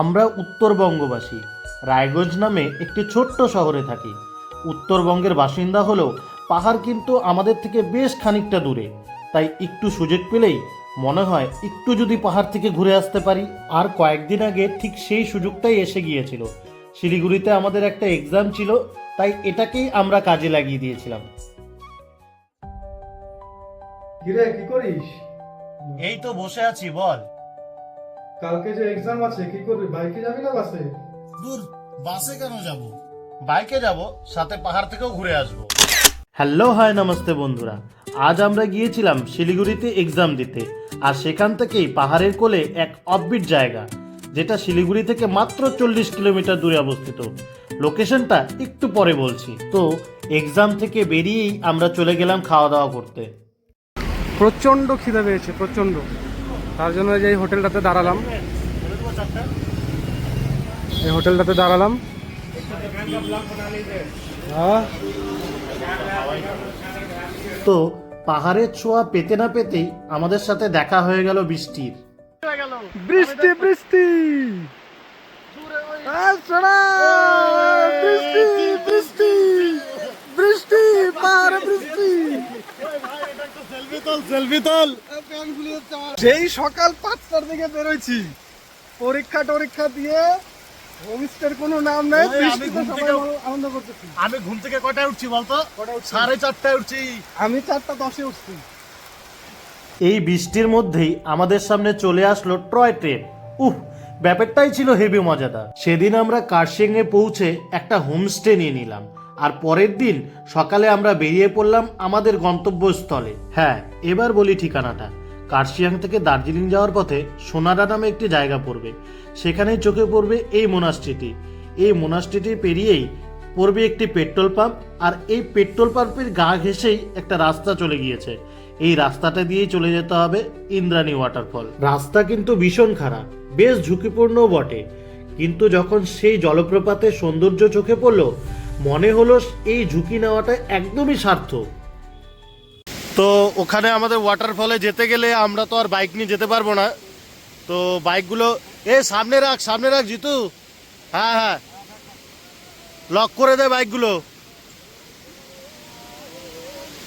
আমরা উত্তরবঙ্গবাসী। রায়গঞ্জ নামে একটি ছোট্ট শহরে থাকি। উত্তরবঙ্গের বাসিন্দা হলেও পাহাড় কিন্তু আমাদের থেকে বেশ খানিকটা দূরে। তাই একটু সুযোগ পেলেই মনে হয় একটু যদি পাহাড় থেকে ঘুরে আসতে পারি। আর কয়েকদিন আগে ঠিক সেই সুযোগটাই এসে গিয়েছিল। শিলিগুড়িতে আমাদের একটা এক্সাম ছিল তাই এটাকেই আমরা কাজে লাগিয়ে দিয়েছিলাম। কিরে কি করিস? এই তো বসে আছি বল। কালকে যে এক্সাম আছে কি করবি? বাইকে যাবি না বাসে? দূর বাসে কেন যাব? বাইকে যাব সাথে পাহাড় থেকেও ঘুরে আসব। হ্যালো হাই নমস্তে বন্ধুরা। আজ আমরা গিয়েছিলাম শিলিগুড়িতে এক্সাম দিতে আর সেখান থেকেই পাহাড়ের কোলে এক অফবিট জায়গা যেটা শিলিগুড়ি থেকে মাত্র চল্লিশ কিলোমিটার দূরে অবস্থিত। লোকেশনটা একটু পরে বলছি। তো এক্সাম থেকে বেরিয়েই আমরা চলে গেলাম খাওয়া দাওয়া করতে। প্রচণ্ড খিদে পেয়েছে প্রচণ্ড তার জন্য যে এই হোটেলটাতে দাঁড়ালাম। এই হোটেলটাতে দাঁড়ালাম। হ্যাঁ। তো পাহাড়ের ছোঁয়া পেতে না পেতেই আমাদের সাথে দেখা হয়ে গেল বৃষ্টির। বৃষ্টি বৃষ্টি। বৃষ্টি বৃষ্টি। বৃষ্টি পাহাড়ে বৃষ্টি। সেই সকাল পাঁচটার দিকে বেরোইছি পরীক্ষা টরীক্ষা দিয়ে হোমস্টের কোনো নাম নেই বৃষ্টিতে সবাই আনন্দ- করতেছি। আমি ঘুম থেকে কটায় উঠছি বলতো? সাড়ে চারটায় উঠছি। আমি চারটা দশে উঠছি। এই বৃষ্টির মধ্যেই আমাদের সামনে চলে আসলো ট্রয় ট্রেন। উহ ব্যাপারটাই ছিল হেভি মজাদার। সেদিন আমরা কার্শিয়াংয়ে পৌঁছে একটা হোমস্টে নিয়ে নিলাম। আর পরের দিন সকালে আমরা বেরিয়ে পড়লাম আমাদের গন্তব্যস্থলে। হ্যাঁ এবার বলি ঠিকানাটা। কার্শিয়াং থেকে দার্জিলিং যাওয়ার পথে সোনাডা নামে একটি জায়গা পড়বে। সেখানেই চোখে পড়বে এই মোনাস্ট্রিটি। এই মোনাস্ট্রিটি পেরিয়েই পড়বে একটি পেট্রোল পাম্প আর এই পেট্রোল পাম্পের গা ঘেঁষেই একটা রাস্তা চলে গিয়েছে। এই রাস্তাটা দিয়েই চলে যেতে হবে ইন্দ্রাণী ওয়াটারফল রাস্তা কিন্তু ভীষণ খারাপ, বেশ ঝুঁকিপূর্ণ বটে। কিন্তু যখন সেই জলপ্রপাতের সৌন্দর্য চোখে পড়ল, মনে হলো এই ঝুঁকি নেওয়াটা একদমই সার্থক। তো ওখানে আমাদের ওয়াটারফলে যেতে গেলে আমরা তো আর বাইক নিয়ে যেতে পারব না। তো বাইকগুলো এ সামনে রাখ সামনে রাখ জিতু। হ্যাঁ হ্যাঁ। লক করে দে বাইকগুলো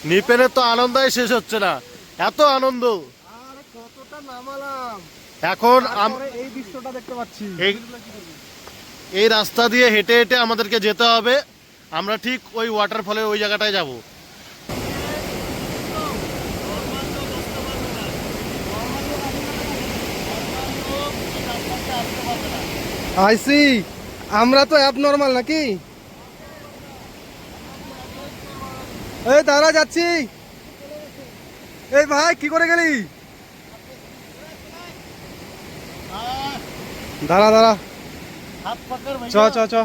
নিপেনের তো আনন্দই শেষ হচ্ছে না। এত আনন্দ। এখন এই দৃশ্যটা দেখতে পাচ্ছি। এই- রাস্তা দিয়ে হেঁটে হেঁটে আমাদেরকে যেতে হবে। আমরা ঠিক ওই ওয়াটারফলের ওই জায়গাটায় যাব। আইসি আমরা তো অ্যাপ নর্মাল নাকি? এই দাঁড়া যাচ্ছি। এই ভাই কি করে গেলি? দাঁড়া দাঁড়া। চ চ চ।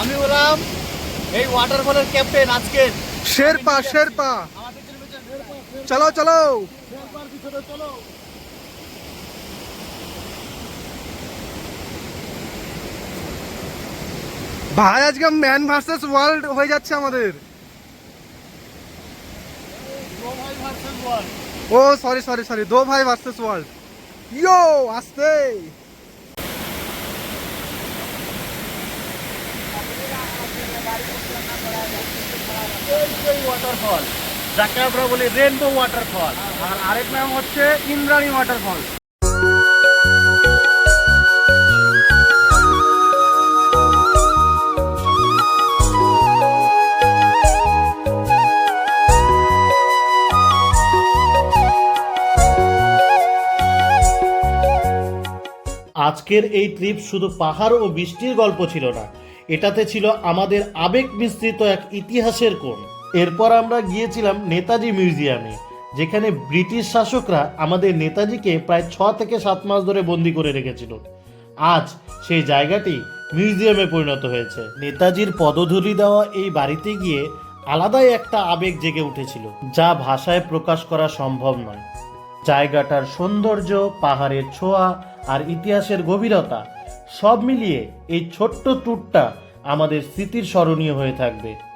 আমি হলাম এই ওয়াটারফলের ক্যাপ্টেন আজকের। শেরপা শেরপা চলো চলো। চলো। ভাই আজকে ম্যান ভার্সেস ওয়ার্ল্ড হয়ে যাচ্ছে আমাদের। ও সরি সরি সরি দো ভাই ভার্সেস ওয়ার্ল্ড ইয়ো আসতে ওয়াটারফল যাকে আমরা বলি রেনবো ওয়াটারফল আর আরেক নাম হচ্ছে ইন্দ্রাণী ওয়াটারফল আজকের এই ট্রিপ শুধু পাহাড় ও বৃষ্টির গল্প ছিল না এটাতে ছিল আমাদের আবেগ মিশ্রিত এক ইতিহাসের কোণ। এরপর আমরা গিয়েছিলাম নেতাজি মিউজিয়ামে, যেখানে ব্রিটিশ শাসকরা আমাদের নেতাজিকে প্রায় ছ থেকে সাত মাস ধরে বন্দি করে রেখেছিল। আজ সেই জায়গাটি মিউজিয়ামে পরিণত হয়েছে। নেতাজির পদধূলি দেওয়া এই বাড়িতে গিয়ে আলাদাই একটা আবেগ জেগে উঠেছিল, যা ভাষায় প্রকাশ করা সম্ভব নয়। জায়গাটার সৌন্দর্য, পাহাড়ের ছোঁয়া আর ইতিহাসের গভীরতা সব মিলিয়ে এই ছোট্ট ট্যুরটা আমাদের স্মৃতির স্মরণীয় হয়ে থাকবে।